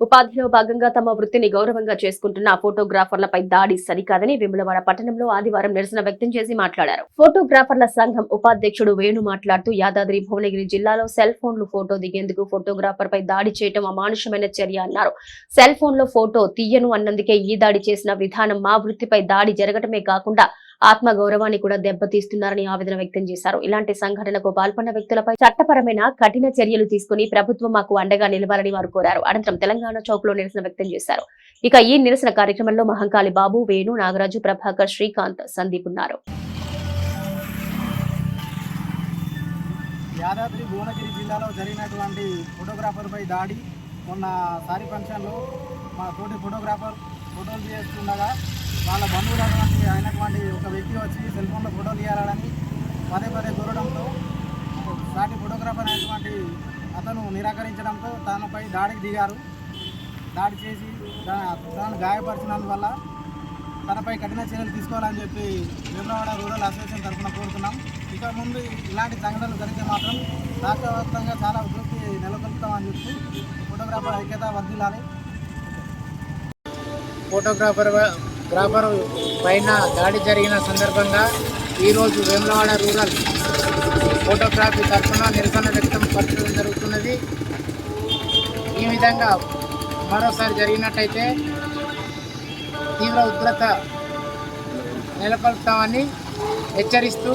ఉపాధిలో భాగంగా తమ వృత్తిని గౌరవంగా చేసుకుంటున్న ఫోటోగ్రాఫర్లపై దాడి సరికాదని విమలవాడ పట్టణంలో ఆదివారం నిరసన వ్యక్తం చేసి మాట్లాడారు. ఫోటోగ్రాఫర్ల సంఘం ఉపాధ్యక్షుడు వేణు మాట్లాడుతూ యాదాద్రి భువనగిరి జిల్లాలో సెల్ ఫోన్లు ఫోటో దిగేందుకు ఫోటోగ్రాఫర్ పై దాడి చేయడం అమానుషమైన చర్య అన్నారు. సెల్ ఫోన్లో ఫోటో తీయను అన్నందుకే ఈ దాడి చేసిన విధానం మా వృత్తిపై దాడి జరగటమే కాకుండా ఆత్మ గౌరవాన్ని కూడా దెబ్బతీస్తున్నారని ఆవేదన వ్యక్తం చేశారు. ఇలాంటి సంఘటనకు పాల్పడిన వ్యక్తులపై చట్టపరమైన కఠిన చర్యలు తీసుకుని ప్రభుత్వం మాకు అండగా నిలవాలని వారు కోరారు. అనంతరం తెలంగాణ చౌక్లో నిరసన వ్యక్తం చేశారు. ఇక ఈ నిరసన కార్యక్రమంలో మహంకాళి బాబు వేణు నాగరాజు ప్రభాకర్ శ్రీకాంత్ సందీప్ ఉన్నారు యాదాద్రి భువనగిరి జిల్లాలో జరిగినటువంటి ఫోటోగ్రాఫర్పై దాడి. మొన్న సారీ ఫంక్షన్లో మా తోటి ఫోటోగ్రాఫర్ ఫోటోలు తీస్తుండగా వాళ్ళ బంధువులటువంటి అయినటువంటి ఒక వ్యక్తి వచ్చి సెల్ ఫోన్లో ఫోటోలు తీయాలని పదే పదే కోరడంతో సాటి ఫోటోగ్రాఫర్ అయినటువంటి అతను నిరాకరించడంతో తనపై దాడికి దిగారు. దాడి చేసి తనను గాయపరిచినందువల్ల తనపై కఠిన చర్యలు తీసుకోవాలని చెప్పి వేములవాడ రూరల్ అసోసియేషన్ తరఫున కోరుతున్నాం. ఇక ముందు ఇలాంటి సంఘటనలు జరిగితే మాత్రం రాష్ట్రవ్యాప్తంగా చాలా ఉధృతి నెలకొల్పుతామని చెప్పి ఫోటోగ్రాఫర్ ఐక్యత వర్ధిల్లాలి. ఫోటోగ్రాఫర్ గ్రాఫర్ పైన దాడి జరిగిన సందర్భంగా ఈరోజు వేములవాడ రూరల్ ఫోటోగ్రఫీ తరఫున నిరసన వ్యక్తం పరచడం జరుగుతున్నది. ఈ విధంగా మరోసారి జరిగినట్టయితే తీవ్ర ఉగ్రత నెలకొల్పుతామని హెచ్చరిస్తూ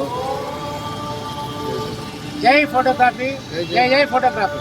జై ఫోటోగ్రఫీ జై జై ఫోటోగ్రఫీ.